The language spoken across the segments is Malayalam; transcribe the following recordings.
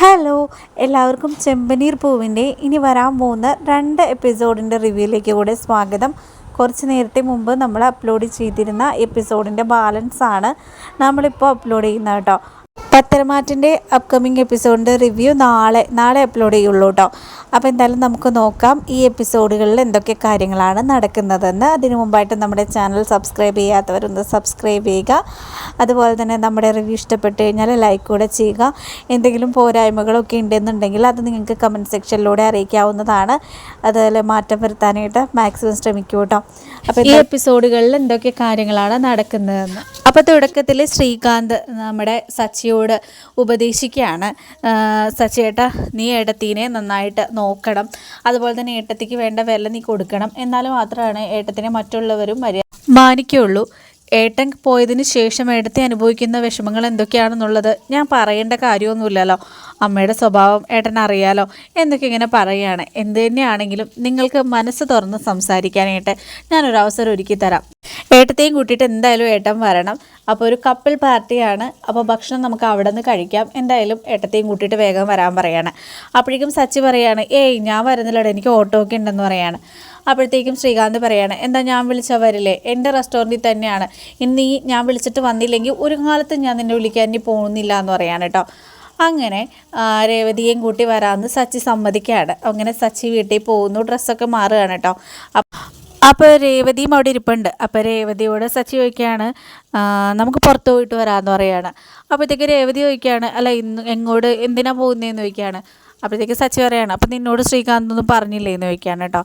ഹലോ എല്ലാവർക്കും ചെമ്പനീർ പൂവിന്റെ ഇനി വരാൻ പോകുന്ന രണ്ട് എപ്പിസോഡിന്റെ റിവ്യൂയിലേക്ക് കൂടെ സ്വാഗതം. കുറച്ച് നേരത്തെ മുമ്പ് നമ്മൾ അപ്ലോഡ് ചെയ്തിരുന്ന എപ്പിസോഡിന്റെ ബാലൻസ് ആണ് നമ്മളിപ്പോൾ അപ്ലോഡ് ചെയ്യുന്നത് കേട്ടോ. പത്തരമാറ്റിന്റെ അപ്കമിങ് എപ്പിസോഡിന്റെ റിവ്യൂ നാളെ നാളെ അപ്ലോഡ് ചെയ്യുള്ളൂ കേട്ടോ അപ്പോൾ എന്തായാലും നമുക്ക് നോക്കാം ഈ എപ്പിസോഡുകളിൽ എന്തൊക്കെ കാര്യങ്ങളാണ് നടക്കുന്നതെന്ന്. അതിനു മുമ്പായിട്ട് നമ്മുടെ ചാനൽ സബ്സ്ക്രൈബ് ചെയ്യാത്തവരൊന്ന് സബ്സ്ക്രൈബ് ചെയ്യുക. അതുപോലെ തന്നെ നമ്മുടെ റിവ്യൂ ഇഷ്ടപ്പെട്ട് കഴിഞ്ഞാൽ ലൈക്ക് കൂടെ ചെയ്യുക. എന്തെങ്കിലും പോരായ്മകളൊക്കെ ഉണ്ടെന്നുണ്ടെങ്കിൽ അത് നിങ്ങൾക്ക് കമന്റ് സെക്ഷനിലൂടെ അറിയിക്കാവുന്നതാണ്. അതുപോലെ മാറ്റം വരുത്താനായിട്ട് മാക്സിമം ശ്രമിക്കൂ കേട്ടോ അപ്പോൾ ഈ എപ്പിസോഡുകളിൽ എന്തൊക്കെ കാര്യങ്ങളാണ് നടക്കുന്നതെന്ന്. അപ്പോൾ തുടക്കത്തിൽ ശ്രീകാന്ത് നമ്മുടെ സച്ചിയോട് ഉപദേശിക്കുകയാണ്. സച്ചിയേട്ട നീ ഏട്ടത്തീനെ നന്നായിട്ട് നോക്കണം. അതുപോലെ തന്നെ ഏട്ടത്തിക്ക് വേണ്ട വില നീ കൊടുക്കണം. എന്നാൽ മാത്രമാണ് ഏട്ടത്തിനെ മറ്റുള്ളവരും മര്യാദ മാനിക്കുള്ളൂ ഏട്ടൻ പോയതിന് ശേഷം ഏട്ടത്തെ അനുഭവിക്കുന്ന വിഷമങ്ങൾ എന്തൊക്കെയാണെന്നുള്ളത് ഞാൻ പറയേണ്ട കാര്യമൊന്നുമില്ലല്ലോ. അമ്മയുടെ സ്വഭാവം ഏട്ടൻ അറിയാലോ. എന്നൊക്കെ ഇങ്ങനെ പറയുകയാണ് എന്ത് തന്നെയാണെങ്കിലും നിങ്ങൾക്ക് മനസ്സ് തുറന്ന് സംസാരിക്കാനായിട്ട് ഞാനൊരു അവസരം ഒരുക്കി തരാം ഏട്ടത്തെയും കൂട്ടിയിട്ട് എന്തായാലും ഏട്ടൻ വരണം. അപ്പോൾ ഒരു കപ്പിൾ പാർട്ടിയാണ് അപ്പോൾ ഭക്ഷണം നമുക്ക് അവിടെ നിന്ന് കഴിക്കാം. എന്തായാലും ഏട്ടത്തെയും കൂട്ടിയിട്ട് വേഗം വരാൻ പറയാണ്. അപ്പോഴേക്കും സച്ചി പറയാണ് ഏയ് ഞാൻ വരുന്നില്ലടോ. എനിക്ക് ഓട്ടോ ഒക്കെ ഉണ്ടെന്ന് പറയാണ്. അപ്പോഴത്തേക്കും ശ്രീകാന്ത് പറയാണ് എന്താ ഞാൻ വിളിച്ചാൽ വരില്ലേ? എന്റെ റെസ്റ്റോറന്റിൽ തന്നെയാണ്. ഇനി ഞാൻ വിളിച്ചിട്ട് വന്നില്ലെങ്കിൽ ഒരു കാലത്ത് ഞാൻ നിന്നെ വിളിക്കാൻ ഇനി പോകുന്നില്ല എന്ന് പറയാണ് കേട്ടോ. അങ്ങനെ രേവതിയും രേവതിയെയും കൂട്ടി വരാമെന്ന് സച്ചി സമ്മതിക്കുകയാണ്. അങ്ങനെ സച്ചി വീട്ടിൽ പോകുന്നു. ഡ്രസ്സൊക്കെ മാറുകയാണ് കേട്ടോ. അപ്പോൾ രേവതിയും അവിടെ ഇരിപ്പുണ്ട്. അപ്പോൾ രേവതിയോട് സച്ചി ചോദിക്കുകയാണ് നമുക്ക് പുറത്ത് പോയിട്ട് വരാമെന്ന് പറയാണ്. അപ്പോഴത്തേക്ക് രേവതി ചോദിക്കുകയാണ് അല്ല ഇന്ന് എങ്ങോട്ട് എന്തിനാ പോകുന്നതെന്ന് ചോദിക്കുകയാണ്. അപ്പോഴത്തേക്ക് സച്ചി പറയാണ് അപ്പം നിന്നോട് ശ്രീകാന്ത് ഒന്നും പറഞ്ഞില്ലേ എന്ന് ചോദിക്കുകയാണ് കേട്ടോ.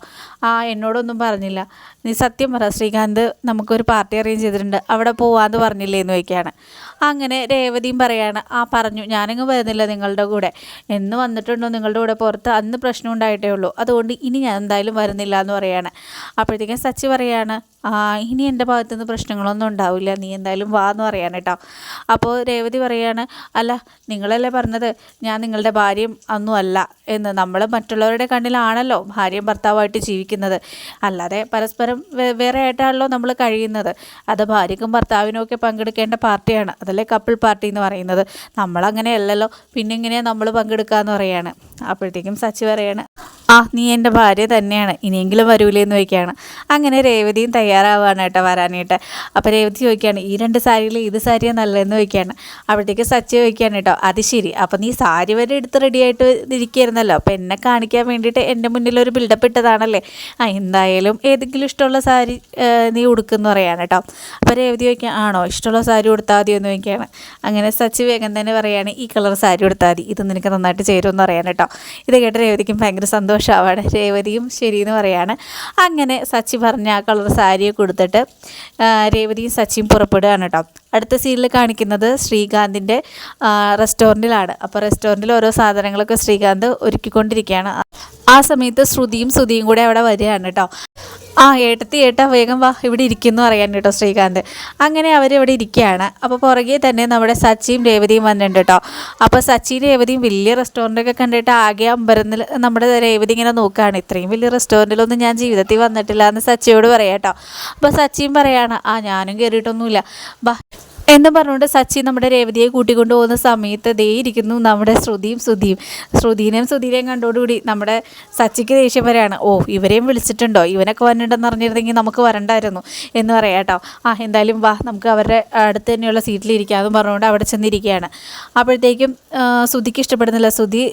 ആ എന്നോടൊന്നും പറഞ്ഞില്ല. നീ സത്യം പറ ശ്രീകാന്ത് നമുക്കൊരു പാർട്ടി അറേഞ്ച് ചെയ്തിട്ടുണ്ട്. അവിടെ പോവാമെന്ന് പറഞ്ഞില്ലേ എന്ന് ചോദിക്കുകയാണ്. അങ്ങനെ രേവതിയും പറയാണ് ആ പറഞ്ഞു ഞാനങ്ങ് വരുന്നില്ല നിങ്ങളുടെ കൂടെ. എന്ന് വന്നിട്ടുണ്ടോ നിങ്ങളുടെ കൂടെ പുറത്ത്? അന്ന് പ്രശ്നം ഉണ്ടായിട്ടേ ഉള്ളൂ. അതുകൊണ്ട് ഇനി ഞാൻ എന്തായാലും വരുന്നില്ല എന്ന് പറയാണ്. അപ്പോഴത്തേക്കും സച്ചി പറയാണ് ആ ഇനി എന്റെ ഭാഗത്തുനിന്ന് പ്രശ്നങ്ങളൊന്നും ഉണ്ടാവില്ല. നീ എന്തായാലും വാ എന്ന് പറയാൻ കേട്ടോ. അപ്പോൾ രേവതി പറയാണ് അല്ല നിങ്ങളല്ലേ പറഞ്ഞത്? ഞാൻ നിങ്ങളുടെ ഭാര്യയും ഒന്നും എന്ന്. നമ്മൾ മറ്റുള്ളവരുടെ കണ്ണിലാണല്ലോ ഭാര്യയും ഭർത്താവുമായിട്ട് ജീവിക്കുന്നത്. അല്ലാതെ പരസ്പരം വേറെ ആയിട്ടാണല്ലോ നമ്മൾ കഴിയുന്നത്. അത് ഭാര്യക്കും ഭർത്താവിനും ഒക്കെ പങ്കെടുക്കേണ്ട പാർട്ടിയാണ്. അതല്ലേ കപ്പിൾ പാർട്ടി എന്ന് പറയുന്നത്? നമ്മളങ്ങനെയല്ലല്ലോ. പിന്നെ ഇങ്ങനെയാണ് നമ്മൾ പങ്കെടുക്കാന്ന് പറയാണ്. അപ്പോഴത്തേക്കും സച്ചി പറയാണ് ആ നീ എന്റെ ഭാര്യ തന്നെയാണ്. ഇനിയെങ്കിലും വരൂലേ എന്ന് ചോദിക്കുകയാണ്. അങ്ങനെ രേവതിയും തയ്യാറാവുകയാണ് കേട്ടോ വരാനായിട്ട്. അപ്പോൾ രേവതി ചോദിക്കുകയാണ് ഈ രണ്ട് സാരിയിൽ ഇത് സാരിയാണ് നല്ലതെന്ന് ചോദിക്കുകയാണ്. അപ്പോഴത്തേക്ക് സച്ചി ചോദിക്കുകയാണ് കേട്ടോ അത് ശരി. അപ്പോൾ നീ സാരി വരെ എടുത്ത് റെഡിയായിട്ട് ഇരിക്കുകയായിരുന്നല്ലോ. അപ്പോൾ എന്നെ കാണിക്കാൻ വേണ്ടിയിട്ട് എന്റെ മുന്നിൽ ഒരു ബിൽഡപ്പ് ഇട്ടതാണല്ലേ. ആ എന്തായാലും ഏതെങ്കിലും ഇഷ്ടമുള്ള സാരി നീ ഉടുക്കുമെന്ന് പറയാണ് കേട്ടോ. അപ്പോൾ രേവതി ചോദിക്കുക ആണോ? ഇഷ്ടമുള്ള സാരി ഉടുത്താൽ മതിയോ? എന്ന് ചോദിക്കുകയാണ് അങ്ങനെ സച്ചി വേഗം തന്നെ പറയുകയാണ് ഈ കളർ സാരി കൊടുത്താൽ മതി. ഇത് നിനക്ക് നന്നായിട്ട് ചേരുമെന്ന് പറയാൻ കേട്ടോ. ഇത് കേട്ട് രേവതിക്കും ഭയങ്കര സന്തോഷമാവാണ് രേവതിയും ശരിയെന്ന് പറയാണ്. അങ്ങനെ സച്ചി പറഞ്ഞ ആ കളർ സാരിയെ കൊടുത്തിട്ട് രേവതിയും സച്ചിയും പുറപ്പെടുകയാണ് കേട്ടോ. അടുത്ത സീനിൽ കാണിക്കുന്നത് ശ്രീകാന്തിന്റെ റെസ്റ്റോറന്റിലാണ്. അപ്പോൾ റെസ്റ്റോറന്റിൽ ഓരോ സാധനങ്ങളൊക്കെ ശ്രീകാന്ത് ഒരുക്കിക്കൊണ്ടിരിക്കുകയാണ്. ആ സമയത്ത് ശ്രുതിയും ശ്രുതിയും കൂടെ അവിടെ വരികയാണ് കേട്ടോ. ആ ഏട്ടത്തി ഏട്ടാ വേഗം വാ ഇവിടെ ഇരിക്കുന്നു അറിയാൻ കേട്ടോ ശ്രീകാന്ത്. അങ്ങനെ അവരിവിടെ ഇരിക്കുകയാണ്. അപ്പോൾ പുറകെ തന്നെ നമ്മുടെ സച്ചിയും രേവതിയും വന്നിട്ടുണ്ട് കേട്ടോ. അപ്പോൾ സച്ചിയും രേവതിയും വലിയ റെസ്റ്റോറന്റൊക്കെ കണ്ടിട്ട് ആകെ അമ്പരന്നിൽ നമ്മുടെ രേവതി ഇങ്ങനെ നോക്കുകയാണ്. ഇത്രയും വലിയ റെസ്റ്റോറന്റിലൊന്നും ഞാൻ ജീവിതത്തിൽ വന്നിട്ടില്ല എന്ന് സച്ചിയോട് പറയാം കേട്ടോ. അപ്പോൾ സച്ചിയും പറയാണ് ആ ഞാനും കയറിയിട്ടൊന്നുമില്ല. ബാ എന്ന് പറഞ്ഞുകൊണ്ട് സച്ചി നമ്മുടെ രേവതിയെ കൂട്ടിക്കൊണ്ടു പോകുന്ന സമയത്ത് ദേ ഇരിക്കുന്നു നമ്മുടെ ശ്രുതിയും ശ്രുതിയും ശ്രുതിനെയും ശ്രുതിനെയും കണ്ടോടുകൂടി നമ്മുടെ സച്ചിക്ക് ദേഷ്യം വരെയാണ് ഓ ഇവരെയും വിളിച്ചിട്ടുണ്ടോ? ഇവനൊക്കെ വന്നിട്ടുണ്ടെന്ന് അറിഞ്ഞിരുന്നെങ്കിൽ നമുക്ക് വരണ്ടായിരുന്നു എന്ന് പറയാം കേട്ടോ. ആ എന്തായാലും വാ നമുക്ക് അവരുടെ അടുത്ത് തന്നെയുള്ള സീറ്റിലിരിക്കാമെന്ന് പറഞ്ഞുകൊണ്ട് അവിടെ ചെന്നിരിക്കുകയാണ്. അപ്പോഴത്തേക്കും ശ്രുതിക്ക് ഇഷ്ടപ്പെടുന്നില്ല. ശ്രുതി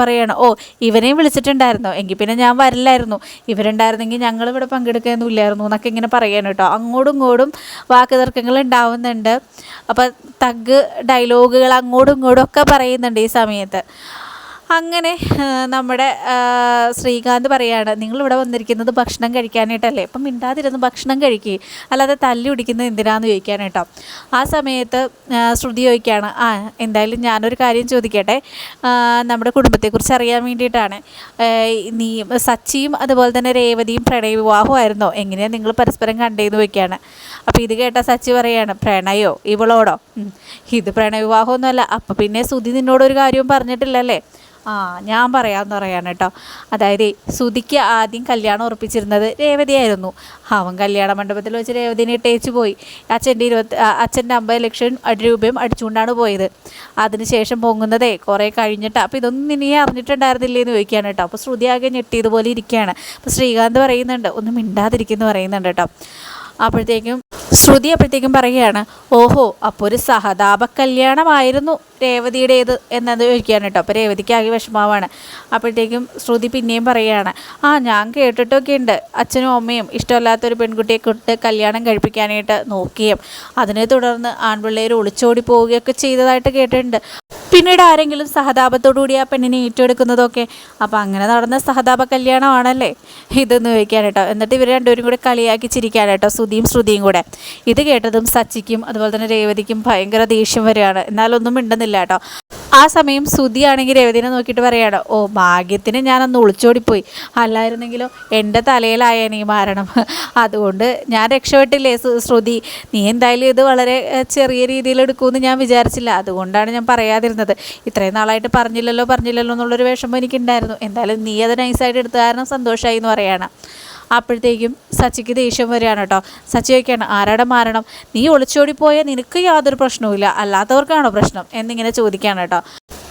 പറയാണ് ഓ ഇവനെയും വിളിച്ചിട്ടുണ്ടായിരുന്നോ. എങ്കിൽ പിന്നെ ഞാൻ വരില്ലായിരുന്നു. ഇവരുണ്ടായിരുന്നെങ്കിൽ ഞങ്ങളിവിടെ പങ്കെടുക്കുകയൊന്നുമില്ലായിരുന്നു എന്നൊക്കെ ഇങ്ങനെ പറയാൻ കേട്ടോ. അങ്ങോട്ടും ഇങ്ങോട്ടും വാക്ക് തർക്കങ്ങൾ ഉണ്ടാവുന്നുണ്ട്. അപ്പം തഗ് ഡയലോഗുകൾ അങ്ങോട്ടും ഇങ്ങോട്ടും ഒക്കെ പറയുന്നുണ്ട് ഈ സമയത്ത്. അങ്ങനെ നമ്മുടെ ശ്രീകാന്ത് പറയാണ് നിങ്ങളിവിടെ വന്നിരിക്കുന്നത് ഭക്ഷണം കഴിക്കാനായിട്ടല്ലേ? അപ്പം മിണ്ടാതിരുന്ന് ഭക്ഷണം കഴിക്കുക അല്ലാതെ തല്ലി പിടിക്കുന്നത് എന്തിനാന്ന് ചോദിക്കാനായിട്ടോ ആ സമയത്ത് ശ്രുതി ചോദിക്കുകയാണ് ആ എന്തായാലും ഞാനൊരു കാര്യം ചോദിക്കട്ടെ? നമ്മുടെ കുടുംബത്തെക്കുറിച്ച് അറിയാൻ വേണ്ടിയിട്ടാണ്. നീ സച്ചിയും അതുപോലെ തന്നെ രേവതിയും പ്രണയ വിവാഹമായിരുന്നോ? എങ്ങനെയാണ് നിങ്ങൾ പരസ്പരം കണ്ടേന്ന് ചോദിക്കുകയാണ്. അപ്പോൾ ഇത് കേട്ട സച്ചി പറയുകയാണ് പ്രണയോ? ഇവളോടോ? ഇത് പ്രണയ വിവാഹമൊന്നുമല്ല. അപ്പം പിന്നെ സുധി നിന്നോടൊരു കാര്യവും പറഞ്ഞിട്ടില്ലല്ലേ? ആ ഞാൻ പറയാമെന്ന് പറയാണ് കേട്ടോ അതായത് സുധിക്ക് ആദ്യം കല്യാണം ഉറപ്പിച്ചിരുന്നത് രേവതിയായിരുന്നു. അവൻ കല്യാണ മണ്ഡപത്തിൽ വെച്ച് രേവതിനെ ഇട്ടേച്ച് പോയി. അച്ഛന്റെ ഇരുപത്തി അച്ഛന്റെ അമ്പത് ലക്ഷം രൂപയും അടിച്ചുകൊണ്ടാണ് പോയത്. അതിനുശേഷം പൊങ്ങുന്നതേ കുറേ കഴിഞ്ഞിട്ട് അപ്പോൾ ഇതൊന്നും ഇനി അറിഞ്ഞിട്ടുണ്ടായിരുന്നില്ലേ എന്ന് ചോദിക്കുകയാണ് കേട്ടോ അപ്പോൾ ശ്രുതി ആകെ ഞെട്ടിയതുപോലെ ഇരിക്കുകയാണ് അപ്പോൾ ശ്രീകാന്ത് പറയുന്നുണ്ട് ഒന്നും മിണ്ടാതിരിക്കുന്നു പറയുന്നുണ്ട് കേട്ടോ അപ്പോഴത്തേക്കും ശ്രുതി അപ്പോഴത്തേക്കും പറയുകയാണ് ഓഹോ അപ്പോൾ ഒരു സഹതാപ കല്യാണമായിരുന്നു രേവതിയുടേത്? എന്നത് ചോദിക്കുകയാണ് കേട്ടോ. അപ്പോൾ രേവതിക്ക് ആകെ വിഷമാവാണ് അപ്പോഴത്തേക്കും ശ്രുതി പിന്നെയും പറയുകയാണ് ആ ഞാൻ കേട്ടിട്ടൊക്കെ ഉണ്ട്. അച്ഛനും അമ്മയും ഇഷ്ടമല്ലാത്തൊരു പെൺകുട്ടിയെ കൊണ്ട് കല്യാണം കഴിപ്പിക്കാനായിട്ട് നോക്കുകയും അതിനെ തുടർന്ന് ആൺപിള്ളേർ ഒളിച്ചോടി പോവുകയൊക്കെ ചെയ്തതായിട്ട് കേട്ടിട്ടുണ്ട്. പിന്നീട് ആരെങ്കിലും സഹതാപത്തോടുകൂടി ആ പെണ്ണിനെ ഏറ്റെടുക്കുന്നതൊക്കെ അപ്പോൾ അങ്ങനെ നടന്ന സഹതാപ കല്യാണമാണല്ലേ ഇതെന്ന് ചോദിക്കാൻ കേട്ടോ. എന്നിട്ട് ഇവർ രണ്ടുപേരും കൂടി കളിയാക്കി ചിരിക്കാൻ കേട്ടോ. ശ്രുതിയും ശ്രുതിയും കൂടെ. ഇത് കേട്ടതും സച്ചിക്കും അതുപോലെ തന്നെ രേവതിക്കും ഭയങ്കര ദേഷ്യം വരികയാണ്. എന്നാലൊന്നും മിണ്ടുന്നില്ല കേട്ടോ. ആ സമയം ശ്രുതിയാണെങ്കിൽ രേവതിനെ നോക്കിയിട്ട് പറയാണ് ഓ ഭാഗ്യത്തിന് ഞാനന്ന് ഒളിച്ചോടിപ്പോയി. അല്ലായിരുന്നെങ്കിലോ എന്റെ തലയിലായേനെ ഈ മരണം. അതുകൊണ്ട് ഞാൻ രക്ഷപ്പെട്ടില്ലേ ശ്രുതി? നീ എന്തായാലും ഇത് വളരെ ചെറിയ രീതിയിൽ എടുക്കുമെന്ന് ഞാൻ വിചാരിച്ചില്ല. അതുകൊണ്ടാണ് ഞാൻ പറയാതിരുന്നത്. ഇത്രയും നാളായിട്ട് പറഞ്ഞില്ലല്ലോ പറഞ്ഞില്ലല്ലോ എന്നുള്ളൊരു വിഷമം എനിക്കുണ്ടായിരുന്നു. എന്തായാലും നീ അത് നൈസായിട്ട് എടുത്ത കാരണം സന്തോഷമായി എന്ന് പറയാണ്. അപ്പോഴത്തേക്കും സച്ചിക്ക് ദേഷ്യം വരികയാണ് കേട്ടോ. സച്ചി ചോദിക്കുകയാണ് ആരാടെ മാരണം? നീ ഒളിച്ചോടിപ്പോയാൽ നിനക്ക് യാതൊരു പ്രശ്നവുമില്ല അല്ലാത്തവർക്കാണോ പ്രശ്നം? എന്നിങ്ങനെ ചോദിക്കുകയാണ് കേട്ടോ.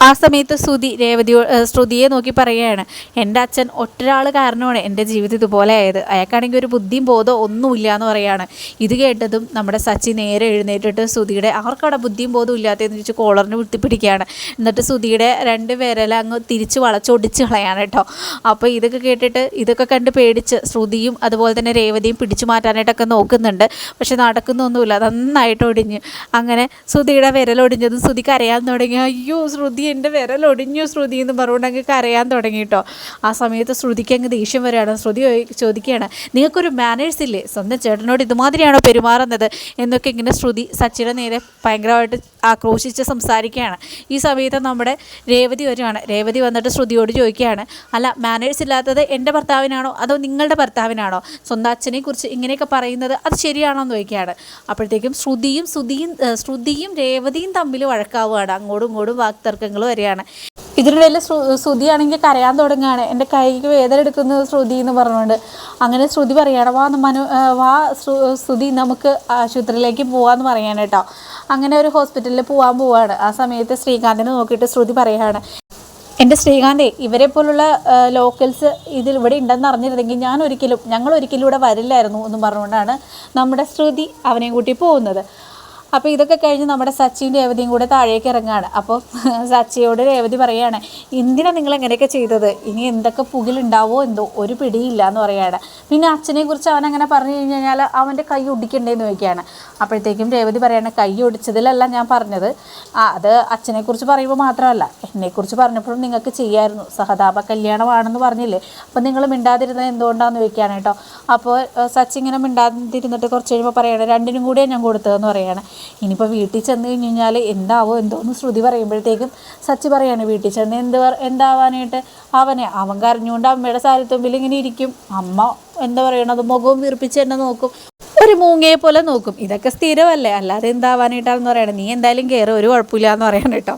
ആ സമയത്ത് ശ്രുതി രേവതി ശ്രുതിയെ നോക്കി പറയുകയാണ് എന്റെ അച്ഛൻ ഒറ്റരാൾ കാരണമാണ് എന്റെ ജീവിതം ഇതുപോലെ ആയത്. അയാൾക്കാണെങ്കിൽ ഒരു ബുദ്ധിയും ബോധവും ഒന്നുമില്ല എന്ന് പറയുകയാണ്. ഇത് കേട്ടതും നമ്മുടെ സച്ചി നേരെ എഴുന്നേറ്റിട്ട് ശ്രുതിയുടെ ആർക്കവിടെ ബുദ്ധിയും ബോധവും ഇല്ലാത്തതെന്ന് ചോദിച്ച് കോളറിന് വിട്ടിപ്പിടിക്കുകയാണ് എന്നിട്ട് ശ്രുതിയുടെ രണ്ട് വിരൽ അങ്ങ് തിരിച്ച് വളച്ചൊടിച്ച് കളയാണ് കേട്ടോ. അപ്പോൾ ഇതൊക്കെ കേട്ടിട്ട് ഇതൊക്കെ കണ്ട് പേടിച്ച് ശ്രുതിയും അതുപോലെ തന്നെ രേവതിയും പിടിച്ചു മാറ്റാനായിട്ടൊക്കെ നോക്കുന്നുണ്ട്. പക്ഷെ നടക്കുന്നൊന്നുമില്ല. നന്നായിട്ട് ഒടിഞ്ഞ്. അങ്ങനെ ശ്രുതിയുടെ വിരലൊടിഞ്ഞതും ശ്രുതി കരയാൻ തുടങ്ങി. അയ്യോ ശ്രുതി എന്റെ വിരലൊടിഞ്ഞു ശ്രുതി എന്ന് പറഞ്ഞുകൊണ്ട് അങ്ങ് കരയാൻ തുടങ്ങി കേട്ടോ. ആ സമയത്ത് ശ്രുതിക്ക് അങ്ങ് ദേഷ്യം വരികയാണ്. ശ്രുതി ചോദിക്കുകയാണ് നിങ്ങൾക്കൊരു മാനേഴ്സ് ഇല്ലേ? സ്വന്തം ചേട്ടനോട് ഇതുമാതിരിയാണോ പെരുമാറുന്നത്? എന്നൊക്കെ ഇങ്ങനെ ശ്രുതി സച്ചിയുടെ നേരെ ഭയങ്കരമായിട്ട് ആക്രോശിച്ച് സംസാരിക്കുകയാണ്. ഈ സമയത്ത് നമ്മുടെ രേവതി വരുവാണ്. രേവതി വന്നിട്ട് ശ്രുതിയോട് ചോദിക്കുകയാണ് അല്ല മാനേഴ്സ് ഇല്ലാത്തത് എന്റെ ഭർത്താവിനാണോ? അതോ നിങ്ങളുടെ ഭർത്താവിനാണോ? സ്വന്തം അച്ഛനെ കുറിച്ച് ഇങ്ങനെയൊക്കെ പറയുന്നത് അത് ശരിയാണോ എന്ന് ചോദിക്കുകയാണ്. അപ്പോഴത്തേക്കും ശ്രുതിയും ശ്രുതിയും ശ്രുതിയും രേവതിയും തമ്മിൽ വഴക്കാവുകയാണ്. അങ്ങോട്ടും ഇങ്ങോട്ടും വാക്തർക്കങ്ങൾ വരികയാണ്. ഇതിനിടയിൽ ശ്രുതിയാണെങ്കിൽ കരയാൻ തുടങ്ങുകയാണ്. എന്റെ കൈക്ക് വേദന എടുക്കുന്നു ശ്രുതി എന്ന് പറഞ്ഞുകൊണ്ട്. അങ്ങനെ ശ്രുതി പറയാണ് വാ മനു വാ ശ്രു- ശ്രുതി നമുക്ക് ആശുപത്രിയിലേക്ക് പോവാന്ന് പറയാണ് കേട്ടോ. അങ്ങനെ ഒരു ഹോസ്പിറ്റലിൽ പോകാൻ പോവാണ്. ആ സമയത്ത് ശ്രീകാന്തിനെ നോക്കിയിട്ട് ശ്രുതി പറയാണ് എന്റെ ശ്രീകാന്തേ ഇവരെ പോലുള്ള ലോക്കൽസ് ഇതിൽ ഇവിടെ ഉണ്ടെന്ന് അറിഞ്ഞിരുന്നെങ്കിൽ ഞാൻ ഒരിക്കലും ഞങ്ങൾ ഒരിക്കലും ഇവിടെ വരില്ലായിരുന്നു എന്ന് പറഞ്ഞുകൊണ്ടാണ് നമ്മുടെ ശ്രുതി അവനെയും കൂട്ടി പോകുന്നത്. അപ്പോൾ ഇതൊക്കെ കഴിഞ്ഞ് നമ്മുടെ സച്ചിൻ രേവതിയും കൂടെ താഴേക്ക് ഇറങ്ങുകയാണ് അപ്പോൾ സച്ചിയോട് രേവതി പറയുകയാണ് എന്തിനാണ് നിങ്ങൾ എങ്ങനെയൊക്കെ ചെയ്തത്? ഇനി എന്തൊക്കെ പുകിലുണ്ടാവോ എന്തോ ഒരു പിടിയില്ല എന്ന് പറയുകയാണ് പിന്നെ അച്ഛനെ കുറിച്ച് അവൻ അങ്ങനെ പറഞ്ഞു കഴിഞ്ഞ് കഴിഞ്ഞാൽ അവന്റെ കൈ ഒടിക്കണ്ടേന്ന് ചോദിക്കുകയാണ്. അപ്പോഴത്തേക്കും രേവതി പറയാണ് കൈ ഒടിച്ചതിലല്ല ഞാൻ പറഞ്ഞത്. അത് അച്ഛനെക്കുറിച്ച് പറയുമ്പോൾ മാത്രമല്ല. എന്നെക്കുറിച്ച് പറഞ്ഞപ്പോഴും നിങ്ങൾക്ക് ചെയ്യായിരുന്നു. സഹതാപ കല്യാണമാണെന്ന് പറഞ്ഞില്ലേ? അപ്പോൾ നിങ്ങൾ മിണ്ടാതിരുന്നത് എന്തുകൊണ്ടാണെന്ന് ചോദിക്കുകയാണ് കേട്ടോ. അപ്പോൾ സച്ചി ഇങ്ങനെ മിണ്ടാതിരുന്നിട്ട് കുറച്ച് കഴിയുമ്പോൾ പറയുകയാണ് രണ്ടിനും കൂടിയാണ് ഞാൻ കൊടുത്തതെന്ന് പറയാണ്. ഇനിയിപ്പോൾ വീട്ടിൽ ചെന്ന് കഴിഞ്ഞ് കഴിഞ്ഞാൽ എന്താവോ എന്തോന്ന് ശ്രുതി പറയുമ്പോഴത്തേക്കും സച്ചി പറയാണ് വീട്ടിൽ ചെന്ന് എന്ത് എന്താവാനായിട്ട്? അവനെ അവൻ കരഞ്ഞുകൊണ്ട് അമ്മയുടെ സാരിത്തുമ്പിൽ ഇങ്ങനെ ഇരിക്കും. അമ്മ എന്താ പറയണത്? മുഖവും വീർപ്പിച്ച് തന്നെ നോക്കും. ഒരു മൂങ്ങയെ പോലെ നോക്കും. ഇതൊക്കെ സ്ഥിരമല്ലേ? അല്ലാതെ എന്താവാനായിട്ടാണെന്ന് പറയണം? നീ എന്തായാലും കയറി ഒരു കുഴപ്പമില്ല എന്ന് പറയണം കേട്ടോ.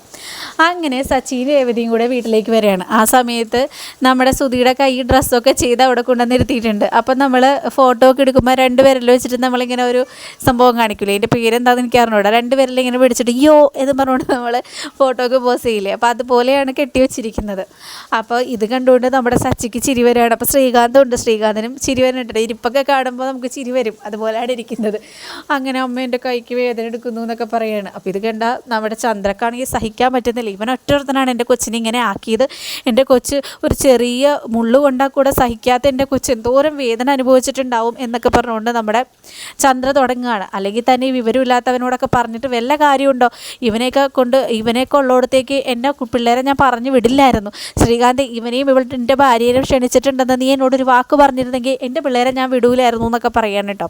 അങ്ങനെ സച്ചിൻ രേവതിയും കൂടെ വീട്ടിലേക്ക് വരികയാണ്. ആ സമയത്ത് നമ്മുടെ സുധിയുടെ കൈ ഡ്രസ്സൊക്കെ ചെയ്ത് അവിടെ കൊണ്ടുവന്നിരുത്തിയിട്ടുണ്ട്. അപ്പം നമ്മൾ ഫോട്ടോ ഒക്കെ എടുക്കുമ്പോൾ രണ്ട് വിരൽ വെച്ചിട്ട് നമ്മളിങ്ങനെ ഒരു സംഭവം കാണിക്കില്ലേ അതിന്റെ പേരെന്താണെന്ന് എനിക്ക് അറിഞ്ഞൂടാ. രണ്ട് വിരൽ ഇങ്ങനെ പിടിച്ചിട്ട് യോ എന്ന് പറഞ്ഞുകൊണ്ട് നമ്മൾ ഫോട്ടോ ഒക്കെ പോസ് ചെയ്യില്ലേ? അപ്പോൾ അതുപോലെയാണ് കെട്ടി വെച്ചിരിക്കുന്നത്. അപ്പോൾ ഇത് കണ്ടുകൊണ്ട് നമ്മുടെ സച്ചിക്ക് ചിരി വരികയാണ്. അപ്പോൾ ശ്രീകാന്തും ഉണ്ട്. ശ്രീകാന്തിനും ചിരി വരുന്നുണ്ട് ഇരിപ്പൊക്കെ കാണുമ്പോൾ നമുക്ക് ചിരി വരും. അതുപോലെയാണ് ഇരിക്കുന്നത്. അങ്ങനെ അമ്മ എന്റെ കൈക്ക് വേദന എടുക്കുന്നു എന്നൊക്കെ പറയുകയാണ് അപ്പോൾ ഇത് കണ്ട നമ്മുടെ ചന്ദ്രക്കാണെങ്കിൽ സഹിക്കാൻ പറ്റുന്നില്ല. ഇവൻ ഒറ്റൊരുത്തനാണ് എന്റെ കൊച്ചിനെ ഇങ്ങനെ ആക്കിയത്. എന്റെ കൊച്ച് ഒരു ചെറിയ മുള്ളു കൊണ്ടാൽ കൂടെ സഹിക്കാത്ത എന്റെ കൊച്ച് എന്തോരം വേദന അനുഭവിച്ചിട്ടുണ്ടാവും എന്നൊക്കെ പറഞ്ഞുകൊണ്ട് നമ്മുടെ ചന്ദ്ര തുടങ്ങുകയാണ്. അല്ലെങ്കിൽ തന്നെ വിവരമില്ലാത്തവനോടൊക്കെ പറഞ്ഞിട്ട് വല്ല കാര്യമുണ്ടോ? ഇവനെയൊക്കെ കൊണ്ട് ഇവനെയൊക്കെ ഉള്ളിടത്തേക്ക് എന്റെ പിള്ളേരെ ഞാൻ പറഞ്ഞു വിടില്ലായിരുന്നു. ശ്രീകാന്ത് ഇവനെയും ഇവളുടെ എന്റെ ഭാര്യയെയും ക്ഷണിച്ചിട്ടുണ്ടെന്ന് നീ എന്നോടൊരു വാക്ക് പറഞ്ഞിരുന്നെങ്കിൽ എന്റെ പിള്ളേരെ ഞാൻ വിടൂലായിരുന്നു എന്നൊക്കെ പറയാണ് കേട്ടോ.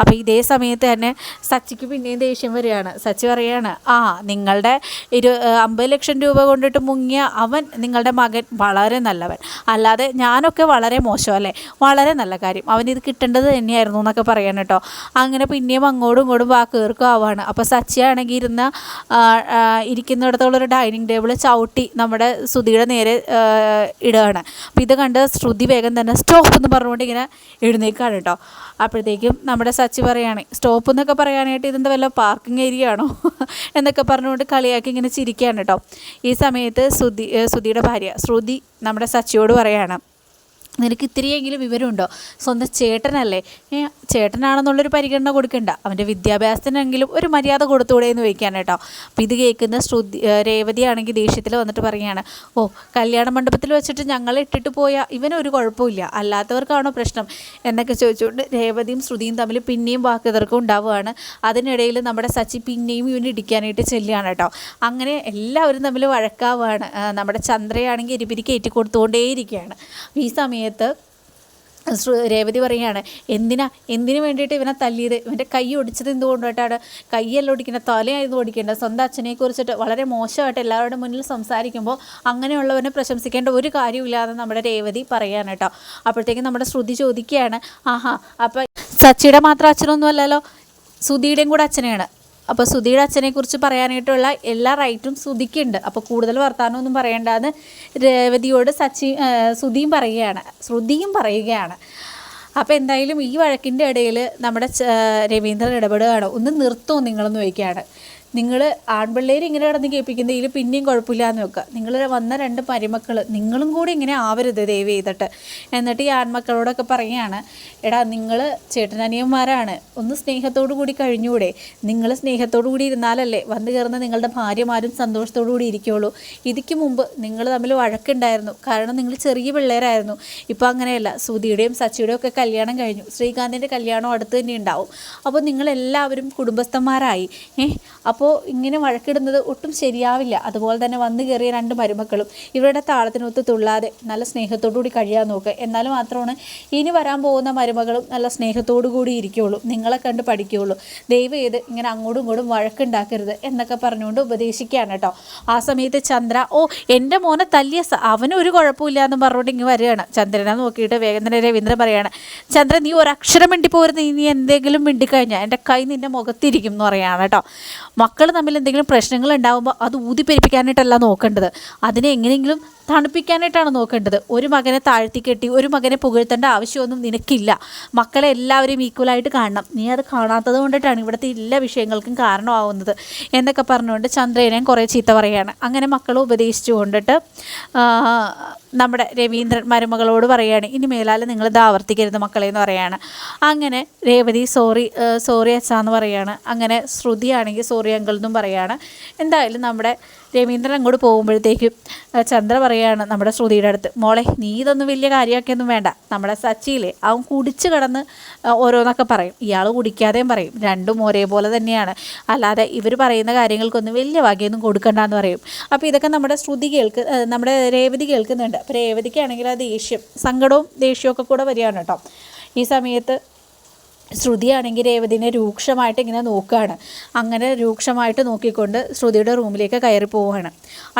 അപ്പോൾ ഇതേ സമയത്ത് തന്നെ സച്ചിക്ക് പിന്നെയും ദേഷ്യം വരികയാണ്. സച്ചി പറയാണ് ആ നിങ്ങളുടെ ഇരു അമ്പത് ലക്ഷം രൂപ കൊണ്ടിട്ട് മുങ്ങിയ അവൻ നിങ്ങളുടെ മകൻ വളരെ നല്ലവൻ. അല്ലാതെ ഞാനൊക്കെ വളരെ മോശമല്ലേ? വളരെ നല്ല കാര്യം. അവൻ ഇത് കിട്ടേണ്ടത് തന്നെയായിരുന്നു എന്നൊക്കെ പറയാൻ കേട്ടോ. അങ്ങനെ പിന്നെയും അങ്ങോട്ടും ഇങ്ങോട്ടും വാക്ക് ആവാണ് അപ്പോൾ സച്ചിയാണെങ്കിൽ ഇരുന്ന ആ, ഒരു ഡൈനിങ് ടേബിൾ ചവിട്ടി നമ്മുടെ ശ്രുതിയുടെ നേരെ ഇടുകയാണ്. അപ്പോൾ ഇത് കണ്ട് ശ്രുതി വേഗം തന്നെ സ്റ്റോപ്പ് എന്ന് പറഞ്ഞുകൊണ്ട് ഇങ്ങനെ എഴുന്നേക്കാണ് കേട്ടോ. അപ്പോഴത്തേക്കും നമ്മുടെ സച്ചി പറയാണ് സ്റ്റോപ്പ് എന്നൊക്കെ പറയാനായിട്ട് ഇതെന്താ വല്ല പാർക്കിംഗ് ഏരിയ ആണോ എന്നൊക്കെ പറഞ്ഞുകൊണ്ട് കളിയാക്കി ഇങ്ങനെ ചിരിക്കുകയാണ് കേട്ടോ. ഈ സമയത്ത് ശ്രുതി ശ്രുതിയുടെ ഭാര്യ ശ്രുതി നമ്മുടെ സച്ചിയോട് പറയാണ് നിനക്ക് ഇത്തിരിയെങ്കിലും വിവരമുണ്ടോ? സ്വന്തം ചേട്ടനല്ലേ? ചേട്ടനാണെന്നുള്ളൊരു പരിഗണന കൊടുക്കണ്ട. അവന്റെ വിദ്യാഭ്യാസത്തിനെങ്കിലും ഒരു മര്യാദ കൊടുത്തുകൂടെ എന്ന് ചോദിക്കാൻ കേട്ടോ. അപ്പോൾ ഇത് കേൾക്കുന്ന ശ്രുതി രേവതിയാണെങ്കിൽ ദേഷ്യത്തിൽ വന്നിട്ട് പറയുകയാണ് ഓ കല്യാണ മണ്ഡപത്തിൽ വെച്ചിട്ട് ഞങ്ങളെ ഇട്ടിട്ട് പോയാൽ ഇവനൊരു കുഴപ്പമില്ല. അല്ലാത്തവർക്കാണോ പ്രശ്നം? എന്നൊക്കെ ചോദിച്ചുകൊണ്ട് രേവതിയും ശ്രുതിയും തമ്മിൽ പിന്നെയും വാക്കുതർക്കം ഉണ്ടാവുകയാണ്. അതിനിടയിൽ നമ്മുടെ സച്ചി പിന്നെയും ഇവന് ഇടിക്കാനായിട്ട് ചെല്ലുകയാണ് കേട്ടോ. അങ്ങനെ എല്ലാവരും തമ്മിൽ വഴക്കാവുകയാണ് നമ്മുടെ ചന്ദ്രയാണെങ്കിൽ എരിപിരി കയറ്റി കൊടുത്തുകൊണ്ടേയിരിക്കുകയാണ്. ഈ സമയത്ത് ശ്രു- രേവതി പറയുകയാണ് എന്തിനാ? എന്തിനു വേണ്ടിയിട്ട് ഇവനെ തല്ലിയത്? ഇവന്റെ കൈ ഒടിച്ചത് എന്തുകൊണ്ടായിട്ടാണ്? കൈയല്ല ഒടിക്കേണ്ട തലയായിരുന്നു ഒടിക്കേണ്ടത് സ്വന്തം അച്ഛനെ കുറിച്ചിട്ട് വളരെ മോശമായിട്ട് എല്ലാവരുടെ മുന്നിൽ സംസാരിക്കുമ്പോൾ അങ്ങനെയുള്ളവനെ പ്രശംസിക്കേണ്ട ഒരു കാര്യമില്ലാതെ നമ്മുടെ രേവതി പറയാണ് കേട്ടോ. അപ്പോഴത്തേക്കും നമ്മുടെ ശ്രുതി ചോദിക്കുകയാണ് ആഹാ അപ്പം സച്ചിയുടെ മാത്രം അച്ഛനൊന്നും അല്ലല്ലോ സുധിയുടെയും കൂടെ അച്ഛനെയാണ്. അപ്പോൾ സുധിയുടെ അച്ഛനെക്കുറിച്ച് പറയാനായിട്ടുള്ള എല്ലാ റൈറ്റും സുധിക്കുണ്ട്. അപ്പോൾ കൂടുതൽ വർത്തമാനമൊന്നും പറയേണ്ടാന്ന് രേവതിയോട് സച്ചി സുധിയും പറയുകയാണ്. ശ്രുതിയും പറയുകയാണ്. അപ്പോൾ എന്തായാലും ഈ വഴക്കിന്റെ ഇടയിൽ നമ്മുടെ രവീന്ദ്രൻ ഇടപെടുകയാണ്. ഒന്ന് നിർത്തുമോ നിങ്ങളെന്ന് ചോദിക്കുകയാണ്. നിങ്ങൾ ആൺപിള്ളേർ ഇങ്ങനെ കിടന്ന് കേൾപ്പിക്കുന്നതിൽ പിന്നെയും കുഴപ്പമില്ല എന്ന് വെക്കുക. നിങ്ങൾ വന്ന രണ്ട് മരുമക്കൾ നിങ്ങളും കൂടി ഇങ്ങനെ ആവരുത് ദയവ് ചെയ്തിട്ട്. എന്നിട്ട് ഈ ആൺമക്കളോടൊക്കെ പറയുകയാണ് എടാ നിങ്ങൾ ചേട്ടനനിയന്മാരാണ് ഒന്ന് സ്നേഹത്തോടു കൂടി കഴിഞ്ഞൂടെ നിങ്ങൾ സ്നേഹത്തോടു കൂടി ഇരുന്നാലല്ലേ വന്നു കയറുന്ന നിങ്ങളുടെ ഭാര്യമാരും സന്തോഷത്തോടു കൂടി ഇരിക്കുകയുള്ളൂ ഇതിക്ക് മുമ്പ് നിങ്ങൾ തമ്മിൽ വഴക്കുണ്ടായിരുന്നു. കാരണം നിങ്ങൾ ചെറിയ പിള്ളേരായിരുന്നു. ഇപ്പോൾ അങ്ങനെയല്ല. സുധിയുടെയും സച്ചിയുടെയും ഒക്കെ കല്യാണം കഴിഞ്ഞു. ശ്രീകാന്തിന്റെ കല്യാണം അടുത്ത് തന്നെ ഉണ്ടാവും അപ്പോൾ നിങ്ങളെല്ലാവരും കുടുംബസ്ഥന്മാരായി. ഏ അപ്പോൾ ഇങ്ങനെ വഴക്കിടുന്നത് ഒട്ടും ശരിയാവില്ല. അതുപോലെ തന്നെ വന്നു കയറിയ രണ്ട് മരുമക്കളും ഇവരുടെ താളത്തിനൊത്ത് തുള്ളാതെ നല്ല സ്നേഹത്തോടുകൂടി കഴിയാൻ നോക്കുക എന്നാൽ മാത്രമാണ് ഇനി വരാൻ പോകുന്ന മരുമകളും നല്ല സ്നേഹത്തോടു കൂടി ഇരിക്കുകയുള്ളൂ. നിങ്ങളെ കണ്ട് പഠിക്കുകയുള്ളൂ. ദയവ് ചെയ്ത് ഇങ്ങനെ അങ്ങോട്ടും ഇങ്ങോട്ടും വഴക്കുണ്ടാക്കരുത് എന്നൊക്കെ പറഞ്ഞുകൊണ്ട് ഉപദേശിക്കുകയാണ് കേട്ടോ. ആ സമയത്ത് ചന്ദ്ര ഓ എന്റെ മോനെ തല്ലിയ അവനൊരു കുഴപ്പമില്ല എന്ന് പറഞ്ഞുകൊണ്ട് ഇങ്ങ് വരികയാണ്. ചന്ദ്രനെ നോക്കിയിട്ട് വേഗം തന്നെ രവീന്ദ്രൻ പറയാണ് ചന്ദ്രൻ നീ ഒരക്ഷരം മിണ്ടി പോരുത് നീ എന്തെങ്കിലും മിണ്ടിക്കഴിഞ്ഞാൽ എന്റെ കൈ നിന്റെ മുഖത്തിരിക്കും എന്ന് പറയുകയാണ് കേട്ടോ. മക്കൾ തമ്മിൽ എന്തെങ്കിലും പ്രശ്നങ്ങൾ ഉണ്ടാകുമ്പോൾ അത് ഊതിപ്പെരിപ്പിക്കാനായിട്ടല്ല നോക്കേണ്ടത്. അതിനെ എങ്ങനെയെങ്കിലും തണുപ്പിക്കാനായിട്ടാണ് നോക്കേണ്ടത്. ഒരു മകനെ താഴ്ത്തി കെട്ടി ഒരു മകനെ പുകഴ്ത്തേണ്ട ആവശ്യമൊന്നും നിനക്കില്ല. മക്കളെ എല്ലാവരെയും ഈക്വലായിട്ട് കാണണം. നീ അത് കാണാത്തത് കൊണ്ടിട്ടാണ് ഇവിടുത്തെ എല്ലാ വിഷയങ്ങൾക്കും കാരണമാവുന്നത് എന്നൊക്കെ പറഞ്ഞുകൊണ്ട് ചന്ദ്രനെയും കുറേ ചീത്ത പറയുകയാണ് അങ്ങനെ മക്കളെ ഉപദേശിച്ചു കൊണ്ടിട്ട് നമ്മുടെ രവീന്ദ്രൻ മരുമകളോട് പറയുകയാണ് ഇനി മേലാൽ നിങ്ങൾ ഇത് ആവർത്തിക്കരുത് മക്കളെ എന്ന് പറയാണ്. അങ്ങനെ രേവതി സോറി സോറി അച്ഛാന്ന് പറയാണ്. അങ്ങനെ ശ്രുതിയാണെങ്കിൽ സോറി അങ്കിൾ എന്നും പറയാണ്. എന്തായാലും നമ്മുടെ രവീന്ദ്രൻ അങ്ങോട്ട് പോകുമ്പോഴത്തേക്കും ചന്ദ്ര പറയാണ് നമ്മുടെ ശ്രുതിയുടെ അടുത്ത് മോളെ നീ ഇതൊന്നും വലിയ കാര്യമാക്കിയൊന്നും വേണ്ട. നമ്മുടെ സച്ചിയിലെ അവൻ കുടിച്ച് കിടന്ന് ഓരോന്നൊക്കെ പറയും. ഇയാൾ കുടിക്കാതെയും പറയും. രണ്ടും ഒരേപോലെ തന്നെയാണ്. അല്ലാതെ ഇവർ പറയുന്ന കാര്യങ്ങൾക്കൊന്നും വലിയ വകയൊന്നും കൊടുക്കണ്ടെന്ന് പറയും. അപ്പോൾ ഇതൊക്കെ നമ്മുടെ ശ്രുതി കേൾക്ക് നമ്മുടെ രേവതി കേൾക്കുന്നുണ്ട്. അപ്പോൾ രേവതിക്കാണെങ്കിൽ ആ ദേഷ്യം സങ്കടവും ദേഷ്യവും ഒക്കെ കൂടെ വരികയാണ് കേട്ടോ. ഈ സമയത്ത് ശ്രുതിയാണെങ്കിൽ രേവതിനെ രൂക്ഷമായിട്ട് ഇങ്ങനെ നോക്കുകയാണ്. അങ്ങനെ രൂക്ഷമായിട്ട് നോക്കിക്കൊണ്ട് ശ്രുതിയുടെ റൂമിലേക്ക് കയറി പോവുകയാണ്.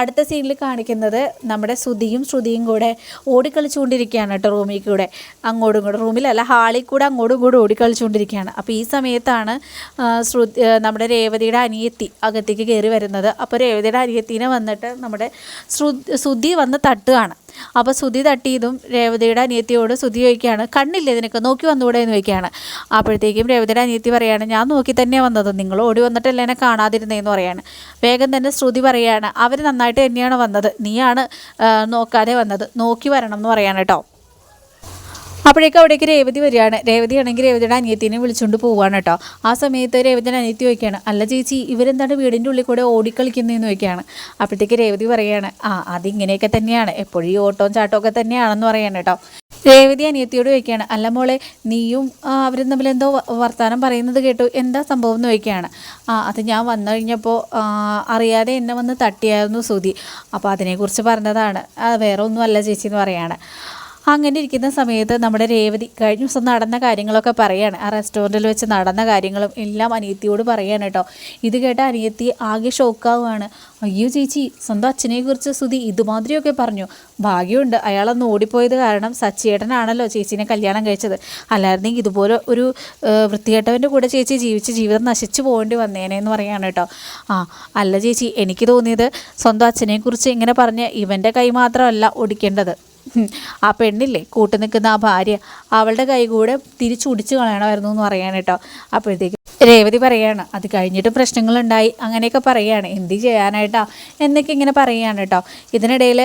അടുത്ത സീനിൽ കാണിക്കുന്നത് നമ്മുടെ ശ്രുതിയും ശ്രുതിയും കൂടെ ഓടിക്കളിച്ചുകൊണ്ടിരിക്കുകയാണ് കേട്ടോ റൂമിൽ കൂടെ. അങ്ങോട്ടും ഇങ്ങോട്ടും റൂമിലല്ല ഹാളിൽ കൂടെ അങ്ങോട്ടും ഇങ്ങോട്ടും ഓടിക്കളിച്ചുകൊണ്ടിരിക്കുകയാണ്. അപ്പോൾ ഈ സമയത്താണ് ശ്രുതി നമ്മുടെ രേവതിയുടെ അനിയത്തി അകത്തേക്ക് കയറി വരുന്നത്. അപ്പോൾ രേവതിയുടെ അനിയത്തിനെ വന്നിട്ട് നമ്മുടെ ശ്രുതി വന്ന് തട്ടുകയാണ്. അപ്പോൾ ശ്രുതി തട്ടിയതും രേവതിയുടെ അനിയത്തിയോട് സുതി ചോദിക്കുകയാണ് കണ്ണില്ല ഇതിനൊക്കെ നോക്കി വന്നുകൂടെ എന്ന് ചോദിക്കുകയാണ്. അപ്പോഴത്തേക്കും രേവതിയുടെ അനിയത്തി പറയാണ് ഞാൻ നോക്കി തന്നെയാണ് വന്നത്. നിങ്ങൾ ഓടി വന്നിട്ടല്ലേ എന്നെ കാണാതിരുന്നതെന്ന് പറയാണ്. വേഗം തന്നെ ശ്രുതി പറയാണ് അവർ നന്നായിട്ട് തന്നെയാണ് വന്നത്. നീയാണ് നോക്കാതെ വന്നത്. നോക്കി വരണം എന്ന് പറയാണ് കേട്ടോ. അപ്പോഴേക്കും അവിടേക്ക് രേവതി വരികയാണ്. രേവതി ആണെങ്കിൽ രേവതിയുടെ അനിയത്തിനെ വിളിച്ചുകൊണ്ട് പോവാണ് കേട്ടോ. ആ സമയത്ത് രേവതിയുടെ അനിയത്തി ചോദിക്കുകയാണ് അല്ല ചേച്ചി ഇവരെന്താണ് വീടിന്റെ ഉള്ളിൽ കൂടെ ഓടിക്കളിക്കുന്നതെന്ന് ചോദിക്കുകയാണ്. അപ്പോഴത്തേക്ക് രേവതി പറയുകയാണ് ആ അതിങ്ങനെയൊക്കെ തന്നെയാണ്. എപ്പോഴും ഈ ഓട്ടവും ചാട്ടവും ഒക്കെ തന്നെയാണെന്ന് പറയാണ് കേട്ടോ. രേവതി അനിയത്തിയോട് ചോദിക്കുകയാണ് അല്ല മോളെ നീയും അവരും തമ്മിൽ എന്തോ വർത്തമാനം പറയുന്നത് കേട്ടു. എന്താ സംഭവം? എന്ന് ചോദിക്കുകയാണ്. ആ അത് ഞാൻ വന്നു കഴിഞ്ഞപ്പോൾ അറിയാതെ എന്നെ വന്ന് തട്ടിയായിരുന്നു സുതി അപ്പോൾ അതിനെക്കുറിച്ച് പറഞ്ഞതാണ്. വേറെ ഒന്നും അല്ല ചേച്ചി എന്ന് പറയാണ് അങ്ങനെ ഇരിക്കുന്ന സമയത്ത് നമ്മുടെ രേവതി കഴിഞ്ഞ ദിവസം നടന്ന കാര്യങ്ങളൊക്കെ പറയാണ്. ആ റെസ്റ്റോറന്റിൽ വെച്ച് നടന്ന കാര്യങ്ങളും എല്ലാം അനിയത്തിയോട് പറയാണ് കേട്ടോ. ഇത് കേട്ട അനിയത്തി ആകെ ഷോക്കാവുകയാണ് അയ്യോ ചേച്ചി സ്വന്തം അച്ഛനെക്കുറിച്ച് സ്തുതി ഇതുമാതിരിയൊക്കെ പറഞ്ഞു. ഭാഗ്യമുണ്ട് അയാളൊന്ന് ഓടിപ്പോയത് കാരണം സച്ചിയേട്ടനാണല്ലോ ചേച്ചീനെ കല്യാണം കഴിച്ചത്. അല്ലായിരുന്നെങ്കിൽ ഇതുപോലെ ഒരു വൃത്തികെട്ടവന്റെ കൂടെ ചേച്ചി ജീവിച്ച് ജീവിതം നശിച്ചു പോകേണ്ടി വന്നേനെ എന്ന് പറയാണ് കേട്ടോ. ആ അല്ല ചേച്ചി എനിക്ക് തോന്നിയത് സ്വന്തം അച്ഛനെക്കുറിച്ച് ഇങ്ങനെ പറഞ്ഞ് ഇവന്റെ കൈ മാത്രമല്ല ഒടിക്കേണ്ടത്. ആ പെണ്ണില്ലേ കൂട്ടു നിൽക്കുന്ന ആ ഭാര്യ അവളുടെ കൈ കൂടെ തിരിച്ചുടിച്ച് കളയണമായിരുന്നു എന്ന് കേട്ടോ. അപ്പോഴത്തേക്ക് രേവതി പറയാണ് അത് കഴിഞ്ഞിട്ട് പ്രശ്നങ്ങളുണ്ടായി. അങ്ങനെയൊക്കെ പറയുകയാണ് എന്ത് ചെയ്യാനായിട്ടാ? എന്നൊക്കെ ഇങ്ങനെ പറയുകയാണ് കേട്ടോ ഇതിനിടയിൽ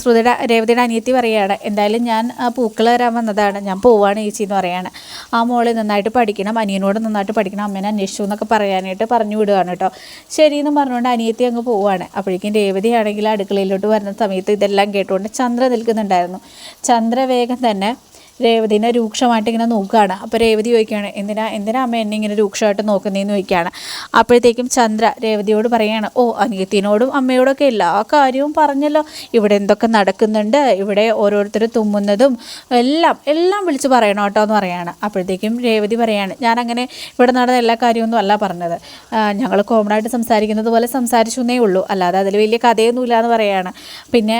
ശ്രുതിയുടെ രേവതിയുടെ അനിയത്തി പറയുകയാണ് എന്തായാലും ഞാൻ പൂക്കൾ തരാൻ വന്നതാണ്. ഞാൻ പോവാണ് ചേച്ചി എന്ന് പറയാണ്. ആ മോൾ നന്നായിട്ട് പഠിക്കണം അനിയനോട് നന്നായിട്ട് പഠിക്കണം അമ്മേനെ അന്വേഷിച്ചു എന്നൊക്കെ പറയാനായിട്ട് പറഞ്ഞു വിടുകയാണ് കേട്ടോ ശരിയെന്ന് പറഞ്ഞുകൊണ്ട് അനിയത്തി അങ്ങ് പോവുകയാണ് അപ്പോഴേക്കും രേവതി ആണെങ്കിൽ അടുക്കളയിലോട്ട് വരുന്ന സമയത്ത് ഇതെല്ലാം കേട്ടുകൊണ്ട് ചന്ദ്ര നിൽക്കുന്നുണ്ടായിരുന്നു. ചന്ദ്ര വേഗം തന്നെ രേവതിനെ രൂക്ഷമായിട്ട് ഇങ്ങനെ നോക്കുകയാണ്. അപ്പോൾ രേവതി ചോദിക്കുകയാണ് എന്തിനാ എന്തിനാ അമ്മ എന്നെ ഇങ്ങനെ രൂക്ഷമായിട്ട് നോക്കുന്നതെന്ന് ചോദിക്കുകയാണ്. അപ്പോഴത്തേക്കും ചന്ദ്ര രേവതിയോട് പറയുകയാണ് ഓ അനിയത്തിനോടും അമ്മയോടൊക്കെ എല്ലാ കാര്യവും പറഞ്ഞല്ലോ. ഇവിടെ എന്തൊക്കെ നടക്കുന്നുണ്ട് ഇവിടെ ഓരോരുത്തർ തുമ്മുന്നതും എല്ലാം എല്ലാം വിളിച്ച് പറയണം കേട്ടോ എന്ന് പറയാണ്. അപ്പോഴത്തേക്കും രേവതി പറയാണ് ഞാനങ്ങനെ ഇവിടെ നടന്ന എല്ലാ കാര്യമൊന്നും അല്ല പറഞ്ഞത്. ഞങ്ങൾ കോമൺ ആയിട്ട് സംസാരിക്കുന്നത് പോലെ സംസാരിച്ചു എന്നേ ഉള്ളൂ. അല്ലാതെ അതിൽ വലിയ കഥയൊന്നുമില്ല എന്ന് പറയാണ്. പിന്നെ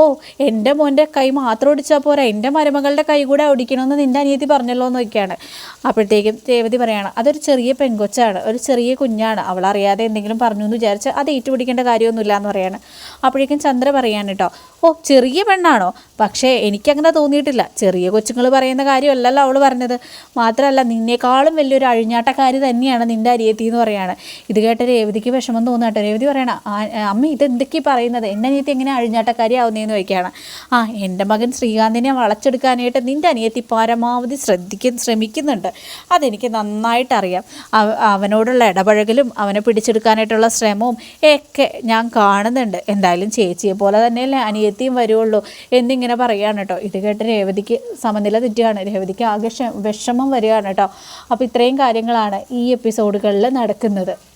ഓ എന്റെ മോന്റെ കൈ മാത്രം ഒടിച്ചാൽ പോരാ. എന്റെ മരുമകളുടെ കൈ കൂടെ ഒടിക്കണമെന്ന് നിന്റെ അനിയത്തി പറഞ്ഞല്ലോ എന്ന് നോക്കിയാണ് അപ്പോഴത്തേക്കും രേവതി പറയാണ് അതൊരു ചെറിയ പെൺകൊച്ചാണ് ഒരു ചെറിയ കുഞ്ഞാണ്. അവൾ അറിയാതെ എന്തെങ്കിലും പറഞ്ഞു എന്ന് വിചാരിച്ച് അത് ഏറ്റുപിടിക്കേണ്ട കാര്യമൊന്നുമില്ല എന്ന് പറയാണ്. അപ്പോഴേക്കും ചന്ദ്ര പറയാണ് കേട്ടോ ഓ ചെറിയ പെണ്ണാണോ? പക്ഷേ എനിക്കങ്ങനെ തോന്നിയിട്ടില്ല. ചെറിയ കൊച്ചുങ്ങൾ പറയുന്ന കാര്യമല്ലല്ലോ അവൾ പറഞ്ഞത്. മാത്രമല്ല നിന്നേക്കാളും വലിയൊരു അഴിഞ്ഞാട്ടക്കാരി തന്നെയാണ് നിന്റെ അരിയത്തി എന്ന് പറയാണ്. ഇത് കേട്ട രേവതിക്ക് വിഷമം തോന്നാട്ടോ രേവതി പറയണ "ആ, അമ്മ ഇത് എന്തൊക്കെ പറയുന്നത്? എന്റെ അനിയത്തി എങ്ങനെ അഴിഞ്ഞാട്ടക്കാരി ആവുന്നതെന്ന് ചോദിക്കുകയാണ് ആ എന്റെ മകൻ ശ്രീകാന്തിനെ വളച്ചെടുക്കാനായിട്ട് നിന്റെ അനിയത്തി പരമാവധി ശ്രദ്ധിക്ക ശ്രമിക്കുന്നുണ്ട്. അതെനിക്ക് നന്നായിട്ടറിയാം. അവ- അവനോടുള്ള ഇടപഴകലും അവനെ പിടിച്ചെടുക്കാനായിട്ടുള്ള ശ്രമവും ഒക്കെ ഞാൻ കാണുന്നുണ്ട്. എന്തായാലും ചേച്ചിയെ പോലെ തന്നെയല്ലേ അനിയത്തിയും വരുള്ളൂ എന്നിങ്ങനെ പറയുകയാണ് കേട്ടോ. ഇത് കേട്ട് രേവതിക്ക് സമനില തെറ്റുകയാണ്. രേവതിക്ക് ആകെ വിഷമം വരികയാണ് കേട്ടോ. അപ്പോൾ ഇത്രയും കാര്യങ്ങളാണ് ഈ എപ്പിസോഡുകളിൽ നടക്കുന്നത്.